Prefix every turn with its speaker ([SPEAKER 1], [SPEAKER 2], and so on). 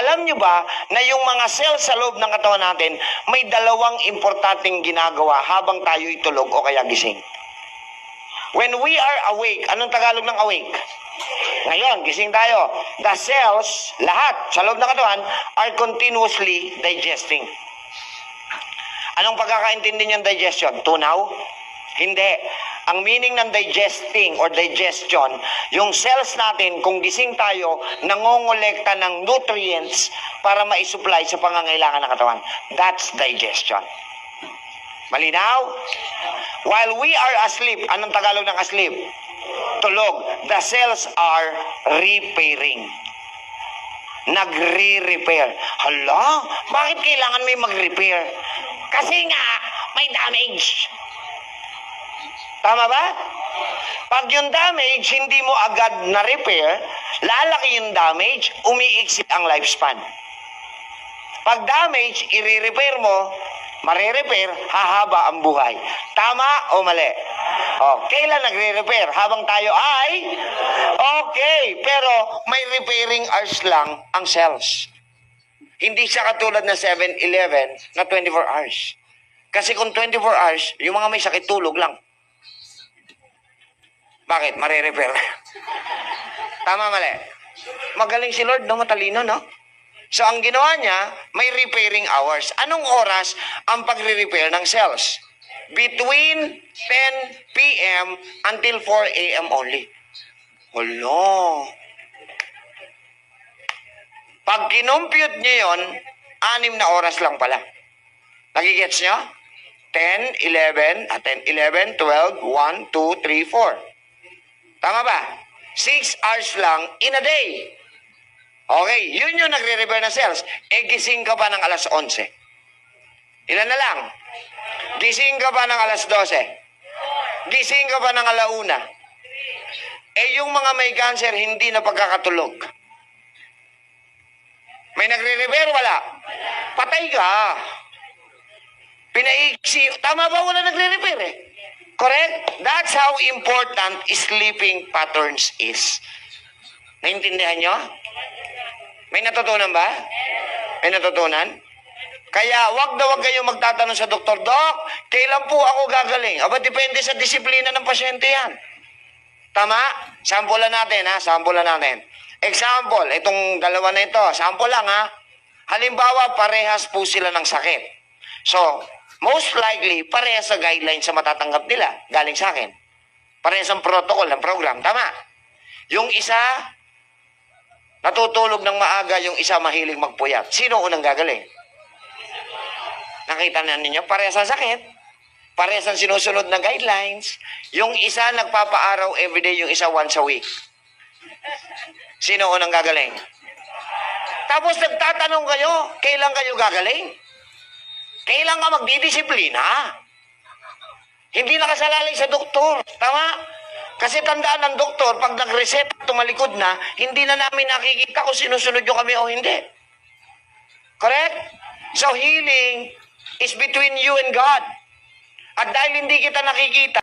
[SPEAKER 1] Alam nyo ba na yung mga cells sa loob ng katawan natin may dalawang importanteng ginagawa habang tayo'y tulog o kaya gising? When we are awake, anong Tagalog ng awake? Ngayon, gising tayo. The cells, lahat sa loob ng katawan, are continuously digesting. Anong pagkakaintindi niyang digestion? Tunaw? Hindi. Ang meaning ng digesting or digestion, yung cells natin, kung gising tayo, nangongolekta ng nutrients para maisupply sa pangangailangan ng katawan. That's digestion. Malinaw? While we are asleep, anong Tagalog ng asleep? Tulog. The cells are repairing. Nagre-repair. Hala, bakit kailangan may mag-repair? Kasi nga, may damage. Tama ba? Pag yung damage, hindi mo agad na-repair, lalaki yung damage, umiiksi ang lifespan. Pag damage, i-repair mo, marirepair, hahaba ang buhay. Tama o mali? Oh, kailan nagre-repair? Habang tayo ay? Okay, pero may repairing hours lang ang cells. Hindi siya katulad ng 7-Eleven na 24 hours. Kasi kung 24 hours, yung mga may sakit tulog lang. Bakit? Marirepair. Tama mali. Magaling si Lord, no? Matalino, no? So, ang ginawa niya, may repairing hours. Anong oras ang pagre-repair ng cells? Between 10 p.m. until 4 a.m. only. Hello. Pag kinompute niyo yon, anim na oras lang pala. Nagigets niyo? 10, 11, ah, 10, 11, 12, 1, 2, 3, 4. Tama ba? 6 hours lang in a day. Okay, yun yung nagre-repair na cells. Eh, gising ka pa ng alas 11. Ilan na lang? Gising ka pa ng alas 12. Gising ka pa ng alauna. Eh, yung mga may cancer, hindi na pagkakatulog. May nagre-repair, wala? Patay ka. Pinaiksi. Tama ba wala nagre-repair eh? Correct? That's how important sleeping patterns is. Naintindihan nyo? May natutunan ba? May natutunan? Kaya wag na wag kayong magtatanong sa doktor, Dok, kailan po ako gagaling? Aba, depende sa disiplina ng pasyente yan. Tama? Sampulan natin, ha? Sampulan natin. Example, itong dalawa na ito, sample lang, ha? Halimbawa, parehas po sila ng sakit. So, most likely, parehas sa guidelines sa matatanggap nila, galing sa akin. Parehas ang protocol ng program, tama? Yung isa, natutulog ng maaga, yung isa mahilig magpuyat. Sino unang gagaling? Nakita na ninyo, parehas ang sakit. Parehas ang sinusunod na guidelines. Yung isa nagpapaaraw everyday, yung isa once a week. Sino unang gagaling? Tapos nagtatanong kayo, kailan kayo gagaling? Kailan ka magdidisiplina? Hindi nakasalalay sa doktor. Tama? Kasi tandaan ng doktor, pag nag-reset, tumalikod na, hindi na namin nakikita kung sinusunod nyo kami o hindi. Correct? So healing is between you and God. At dahil hindi kita nakikita,